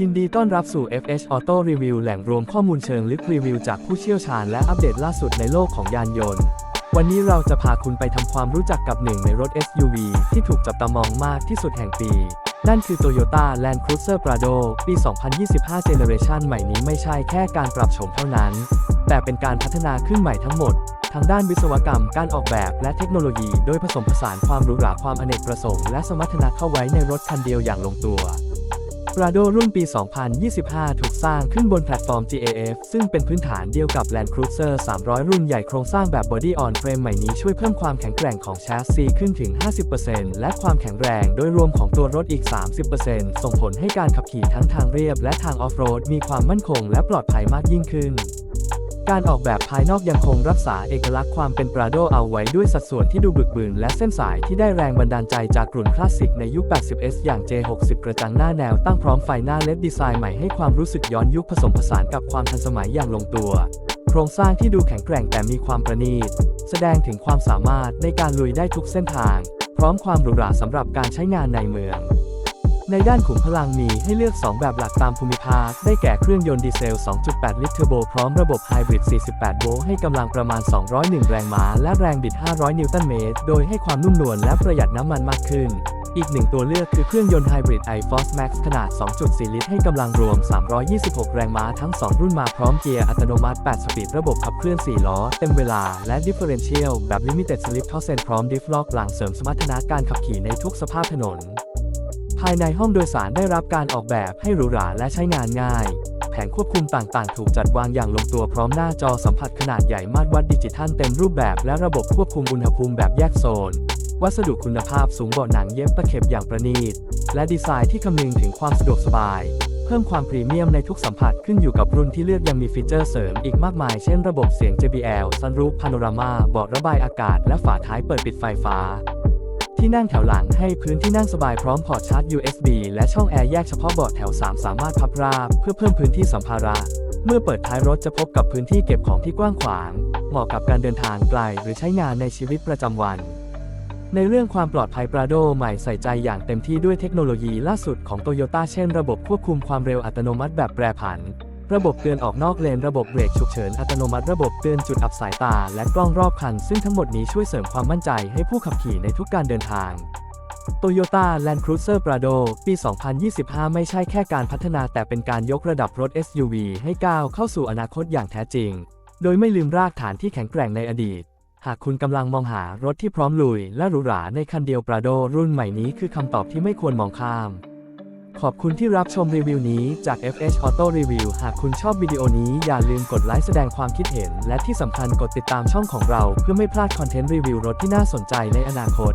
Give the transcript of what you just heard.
ยินดีต้อนรับสู่ FH Auto Review แหล่งรวมข้อมูลเชิงลึกรีวิวจากผู้เชี่ยวชาญและอัปเดตล่าสุดในโลกของยานยนต์ วันนี้เราจะพาคุณไปทำความรู้จักกับหนึ่งในรถ SUV ที่ถูกจับตามองมากที่สุดแห่งปี นั่นคือ Toyota Land Cruiser Prado ปี 2025 Generation ใหม่นี้ไม่ใช่แค่การปรับโฉมเท่านั้น แต่เป็นการพัฒนาขึ้นใหม่ทั้งหมด ทางด้านวิศวกรรม การออกแบบและเทคโนโลยี โดยผสมผสานความหรูหราความอเนกประสงค์และสมรรถนะเข้าไว้ในรถคันเดียวอย่างลงตัว Prado รุ่นปี 2025 ถูกสร้างขึ้นบนแพลตฟอร์ม GAF ซึ่งเป็นพื้นฐานเดียวกับ Land Cruiser 300 รุ่นใหญ่โครงสร้างแบบ Body on Frame ใหม่นี้ช่วยเพิ่มความแข็งแกร่งของแชสซีขึ้นถึง 50%และความแข็งแรงโดยรวมของตัวรถอีก 30%ส่งผลให้การขับขี่ทั้งทางเรียบและทางออฟโรดมีความมั่นคงและปลอดภัยมากยิ่งขึ้น การออกแบบภายนอกยังคงรักษาเอกลักษณ์ความเป็นปราโดเอาไว้ด้วยสัดส่วนที่ดูบึกบึนและเส้นสายที่ได้แรงบันดาลใจจากกลุ่นคลาสสิกในยุค 80s อย่าง J60 กระจังหน้าแนวตั้งพร้อมไฟหน้าเล็ดดีไซน์ใหม่ให้ความรู้สึกย้อนยุคผสมผสานกับความทันสมัยอย่างลงตัว โครงสร้างที่ดูแข็งแกร่งแต่มีความประณีต แสดงถึงความสามารถในการลุยได้ทุกเส้นทาง พร้อมความหรูหราสำหรับการใช้งานในเมือง ในด้านขุมพลังมีให้เลือก 2 แบบหลักตามภูมิภาค ได้แก่เครื่องยนต์ดีเซล 2.8 ลิตรเทอร์โบพร้อมระบบไฮบริด 48 โวลต์ให้กำลังประมาณ 201 แรงม้า และแรงบิด 500 นิวตันเมตร โดยให้ความนุ่มนวลและประหยัดน้ำมันมากขึ้นอีกหนึ่งตัวเลือกคือเครื่องยนต์ไฮบริด iForce Max ขนาด 2.4 ลิตร ให้กำลังรวม 326 แรงม้าทั้ง 2 รุ่นมาพร้อมเกียร์อัตโนมัติ 8 สปีด ระบบขับเคลื่อน 4 ล้อ เต็มเวลา และ Differential แบบ Limited Slip Torsen พร้อม Diff Lock หลังเสริมสมรรถนะการขับขี่ในทุกสภาพถนนายในห้องโดยสารได้รับการออกแบบให้หรูหราและใช้งานง่าย แผงควบคุมต่างๆ ถูกจัดวางอย่างลงตัวพร้อมหน้าจอสัมผัสขนาดใหญ่มาตรวัดดิจิทัลเต็มรูปแบบและระบบควบคุมอุณหภูมิแบบแยกโซน วัสดุคุณภาพสูงเบาะหนังเย็บตะเข็บอย่างประณีต และดีไซน์ที่คำนึงถึงความสะดวกสบาย เพิ่มความพรีเมียมในทุกสัมผัสขึ้นอยู่กับรุ่นที่เลือกยังมีฟีเจอร์เสริมอีกมากมายเช่นระบบเสียง JBL Sunroof Panorama เบาะระบายอากาศ และฝาท้ายเปิดปิดไฟฟ้า ที่นั่งแถวหลังให้พื้นที่นั่งสบายพร้อมพอร์ตชาร์จ USB และช่องแอร์แยกเฉพาะเบาะแถว 3 สามารถพับราบเพื่อเพิ่มพื้นที่สัมภาระ เมื่อเปิดท้ายรถจะพบกับพื้นที่เก็บของที่กว้างขวาง เหมาะกับการเดินทางไกลหรือใช้งานในชีวิตประจำวัน ในเรื่องความปลอดภัยปราโดใหม่ใส่ใจอย่างเต็มที่ด้วยเทคโนโลยีล่าสุดของโตโยต้าเช่น ระบบควบคุมความเร็วอัตโนมัติแบบแปรผัน ระบบเตือนออกนอกเลนระบบเบรกฉุกเฉินอัตโนมัติระบบเตือนจุดอับสายตา และกล้องรอบคัน ซึ่งทั้งหมดนี้ช่วยเสริมความมั่นใจให้ผู้ขับขี่ในทุกการเดินทาง Toyota Land Cruiser Prado ปี 2025 ไม่ใช่แค่การพัฒนาแต่เป็นการยกระดับรถ SUV ให้ก้าวเข้าสู่อนาคตอย่างแท้จริง โดยไม่ลืมรากฐานที่แข็งแกร่งในอดีต หากคุณกำลังมองหารถที่พร้อมลุย และหรูหราในคันเดียว Prado รุ่นใหม่นี้คือคำตอบที่ไม่ควรมองข้าม ขอบคุณที่รับชมรีวิวนี้จาก FH Auto Review หากคุณชอบวิดีโอนี้อย่าลืมกดไลค์แสดงความคิดเห็น และที่สำคัญกดติดตามช่องของเราเพื่อไม่พลาดคอนเทนต์รีวิวรถที่น่าสนใจในอนาคต